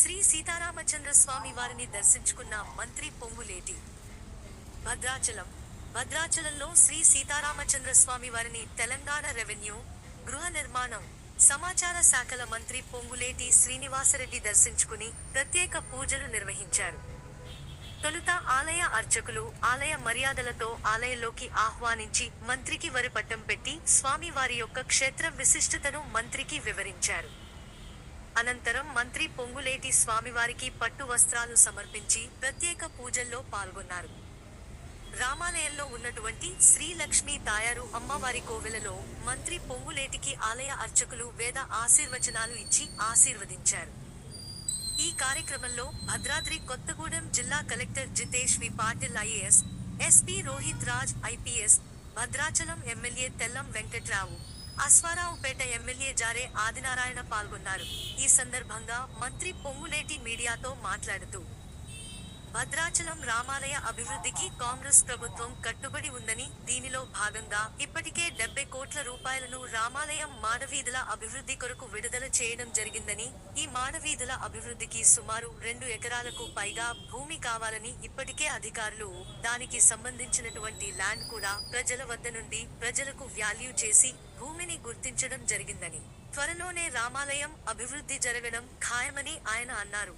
శ్రీ సీతారామచంద్ర స్వామి వారిని దర్శించుకున్న మంత్రి పొంగులేటి. భద్రాచలం. భద్రాచలంలో శ్రీ సీతారామచంద్ర స్వామి వారిని తెలంగాణ రెవెన్యూ గృహ నిర్మాణం సమాచార శాఖల మంత్రి పొంగులేటి శ్రీనివాసరెడ్డి దర్శించుకుని ప్రత్యేక పూజలు నిర్వహించారు. తొలుత ఆలయ అర్చకులు ఆలయ మర్యాదలతో ఆలయంలోకి ఆహ్వానించి మంత్రికి వరిపట్టం పెట్టి స్వామి వారి యొక్క క్షేత్ర విశిష్టతను మంత్రికి వివరించారు. అనంతరం మంత్రి పొంగులేటి స్వామివారికి పట్టు వస్త్రాలు సమర్పించి ప్రత్యేక పూజల్లో పాల్గొన్నారు. రామాలయంలో ఉన్నటువంటి శ్రీ లక్ష్మీ తాయారు అమ్మవారి కోవెలలో మంత్రి పొంగులేటికి ఆలయ అర్చకులు వేద ఆశీర్వచనాలు ఇచ్చి ఆశీర్వదించారు. ఈ కార్యక్రమంలో భద్రాద్రి కొత్తగూడెం జిల్లా collector Jitesh V Patil IAS SP Rohit Raj IPS Bhadrachalam MLA Tellam Venkatrao Aswaraopeta MLA Jare Adinarayana పాల్గొన్నారు. ఈ సందర్భంగా మంత్రి పొంగులేటి మీడియాతో మాట్లాడుతూ భద్రాచలం రామాలయ అభివృద్ధికి కాంగ్రెస్ ప్రభుత్వం కట్టుబడి ఉందని దీనిలో భాగంగా ఇప్పటికే డెబ్బై కోట్ల రూపాయలను రామాలయం మానవీధుల అభివృద్ధి కొరకు విడుదల చేయడం జరిగిందని ఈ మానవీధుల అభివృద్ధికి సుమారు రెండు ఎకరాలకు పైగా భూమి కావాలని ఇప్పటికే అధికారులు దానికి సంబంధించినటువంటి ల్యాండ్ కూడా ప్రజల వద్ద నుండి ప్రజలకు వాల్యూ చేసి భూమిని గుర్తించడం జరిగిందని త్వరలోనే రామాలయం అభివృద్ధి జరగడం ఖాయమని ఆయన అన్నారు.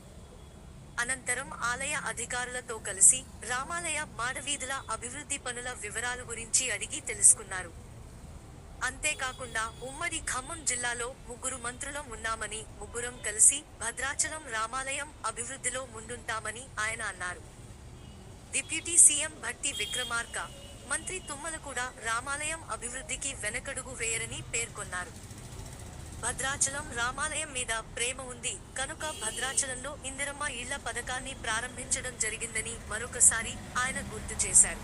అనంతరం ఆలయ అధికారులతో కలిసి రామాలయ మాడవీధుల అభివృద్ధి పనుల వివరాల గురించి అడిగి తెలుసుకున్నారు. అంతేకాకుండా ఉమ్మడి ఖమ్మం జిల్లాలో ముగ్గురు మంత్రులం ఉన్నామని ముగ్గురం కలిసి భద్రాచలం రామాలయం అభివృద్ధిలో ముందుంటామని ఆయన అన్నారు. డిప్యూటీ సీఎం భట్టి విక్రమార్క మంత్రి తుమ్మల కూడా రామాలయం అభివృద్ధికి వెనకడుగు వేయరని పేర్కొన్నారు. భద్రాచలం రామాలయం మీద ప్రేమ ఉంది. కనుక భద్రాచలంలో ఇందిరమ్మ ఇళ్ళ పథకాన్ని ప్రారంభించడం జరిగిందని మరొకసారి ఆయన గుర్తు చేశారు.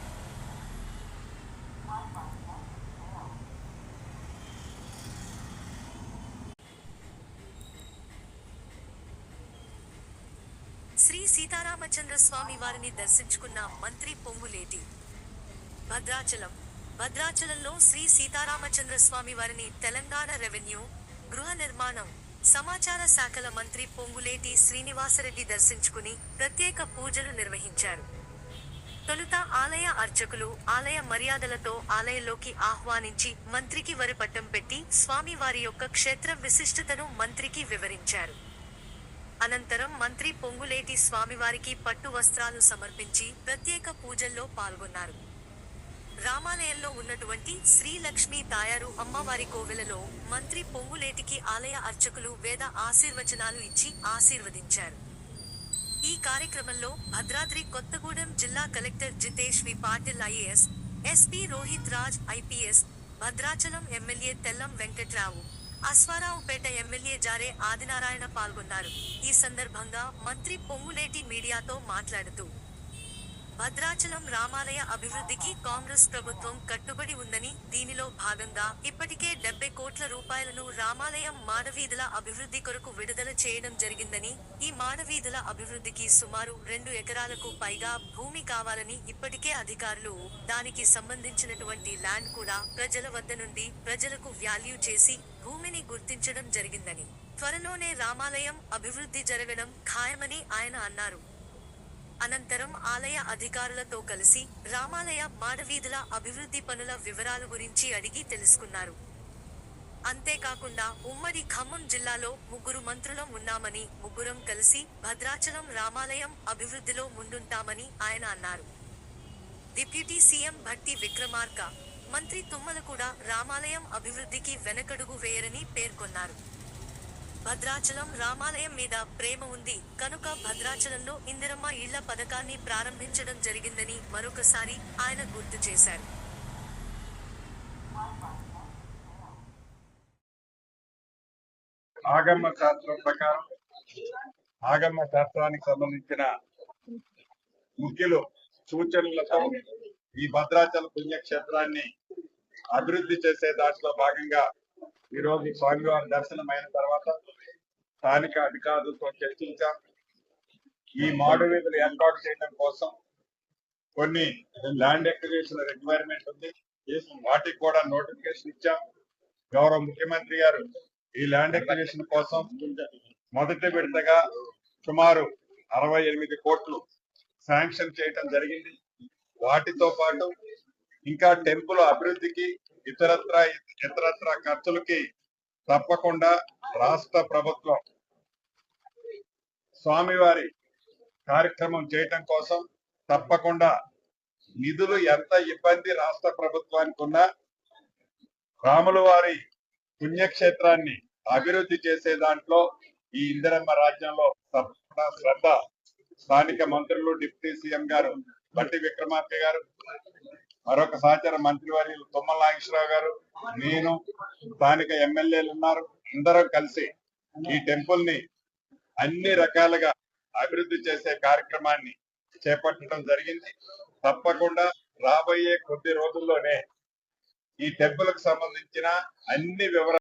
శ్రీ సీతారామచంద్ర స్వామి వారిని దర్శించుకున్న మంత్రి పొంగులేటి భద్రాచలం. భద్రాచలంలో శ్రీ సీతారామచంద్ర స్వామి వారిని తెలంగాణ రెవెన్యూ గృహ నిర్మాణం సమాచార శాఖల మంత్రి పొంగులేటి శ్రీనివాసరెడ్డి దర్శించుకుని ప్రత్యేక పూజలు నిర్వహించారు. తొలుత ఆలయ అర్చకులు ఆలయ మర్యాదలతో ఆలయంలోకి ఆహ్వానించి మంత్రికి వరిపట్టం పెట్టి స్వామి వారి యొక్క క్షేత్ర విశిష్టతను మంత్రికి వివరించారు. అనంతరం మంత్రి పొంగులేటి స్వామివారికి పట్టు వస్త్రాలు సమర్పించి ప్రత్యేక పూజల్లో పాల్గొన్నారు. రామాలయంలో ఉన్నటువంటి శ్రీ లక్ష్మీ తాయారు అమ్మవారి కోవెలలో మంత్రి పొంగులేటికి ఆలయ అర్చకులు వేద ఆశీర్వచనాలు ఇచ్చి ఆశీర్వదించారు. ఈ కార్యక్రమంలో భద్రాద్రి కొత్తగూడెం జిల్లా collector Jitesh V Patil IAS SP Rohit Raj IPS Bhadrachalam MLA Tellam Venkatrao Aswaraopeta MLA Jare Adinarayana పాల్గొన్నారు. ఈ సందర్భంగా మంత్రి పొంగులేటి మీడియాతో మాట్లాడుతూ భద్రాచలం రామాలయ అభివృద్ధికి కాంగ్రెస్ ప్రభుత్వం కట్టుబడి ఉందని దీనిలో భాగంగా ఇప్పటికే డెబ్బై కోట్ల రూపాయలను రామాలయం మాడవీధుల అభివృద్ధి కొరకు విడుదల చేయడం జరిగిందని ఈ మాడవీధుల అభివృద్ధికి సుమారు రెండు ఎకరాలకు పైగా భూమి కావాలని ఇప్పటికే అధికారులు దానికి సంబంధించినటువంటి ల్యాండ్ కూడా ప్రజల వద్ద నుండి ప్రజలకు వాల్యూ చేసి భూమిని గుర్తించడం జరిగిందని. త్వరలోనే రామాలయం అభివృద్ధి జరగడం ఖాయమని ఆయన అన్నారు. అనంతరం ఆలయ అధికారులతో కలిసి రామాలయ మాడవీధుల అభివృద్ధి పనుల వివరాల గురించి అడిగి తెలుసుకున్నారు. అంతేకాకుండా ఉమ్మడి ఖమ్మం జిల్లాలో ముగ్గురు మంత్రులం ఉన్నామని ముగ్గురం కలిసి భద్రాచలం రామాలయం అభివృద్ధిలో ముందుంటామని ఆయన అన్నారు. డిప్యూటీ సీఎం భట్టి విక్రమార్క మంత్రి తుమ్మల కూడా రామాలయం అభివృద్ధికి వెనకడుగు వేయరని పేర్కొన్నారు. భద్రాచలం రామాలయం మీద ప్రేమ ఉంది. కనుక భద్రాచలంలో ఇందిరమ్మ ఇళ్ళ పథకాన్ని ప్రారంభించడం జరిగిందని మరొకసారి ఆయన గుర్తు చేశారు. ఆగమ శాస్త్రం ప్రకారం ఆగమ శాస్త్రానికి సంబంధించిన ముఖ్యులు సూచనలతో ఈ భద్రాచల పుణ్యక్షేత్రాన్ని అభివృద్ధి చేసే దాంట్లో భాగంగా ఈరోజు స్వామివారి దర్శనం అయిన తర్వాత స్థానిక అధికారులతో చర్చించాం ఈ మాడు వీధులు ఏర్పాటు చేయడం కోసం కొన్ని ల్యాండ్ ఎక్విజిషన్ రిక్వైర్మెంట్ ఉంది. వాటికి కూడా నోటిఫికేషన్ ఇచ్చాం. గౌరవ ముఖ్యమంత్రి గారు ఈ ల్యాండ్ ఎక్విజిషన్ కోసం మొదటి విడతగా సుమారు అరవై ఎనిమిది కోట్లు శాంక్షన్ చేయటం జరిగింది. వాటితో పాటు ఇంకా టెంపుల్ అభివృద్ధికి ఇతరత్ర ఇతరత్ర ఖర్చులకి తప్పకుండా రాష్ట్ర ప్రభుత్వం స్వామివారి కార్యక్రమం చేయటం కోసం తప్పకుండా నిధులు ఎంత ఇబ్బంది రాష్ట్ర ప్రభుత్వానికి ఉన్నా రాముల వారి పుణ్యక్షేత్రాన్ని అభివృద్ధి చేసే దాంట్లో ఈ ఇందిరమ్మ రాజ్యంలో తప్పకుండా శ్రద్ధ. స్థానిక మంత్రులు డిప్యూటీ సీఎం గారు బట్టి విక్రమార్క గారు మరొక సహచర మంత్రివర్యులు తుమ్మల నాగేశ్వరరావు గారు నేను స్థానిక ఎమ్మెల్యేలు ఉన్నారు అందరం కలిసి ఈ టెంపుల్ని అన్ని రకాలుగా అభివృద్ధి చేసే కార్యక్రమాన్ని చేపట్టడం జరిగింది. తప్పకుండా రాబోయే కొద్ది రోజుల్లోనే ఈ టెంపుల్కు సంబంధించిన అన్ని వివరాలు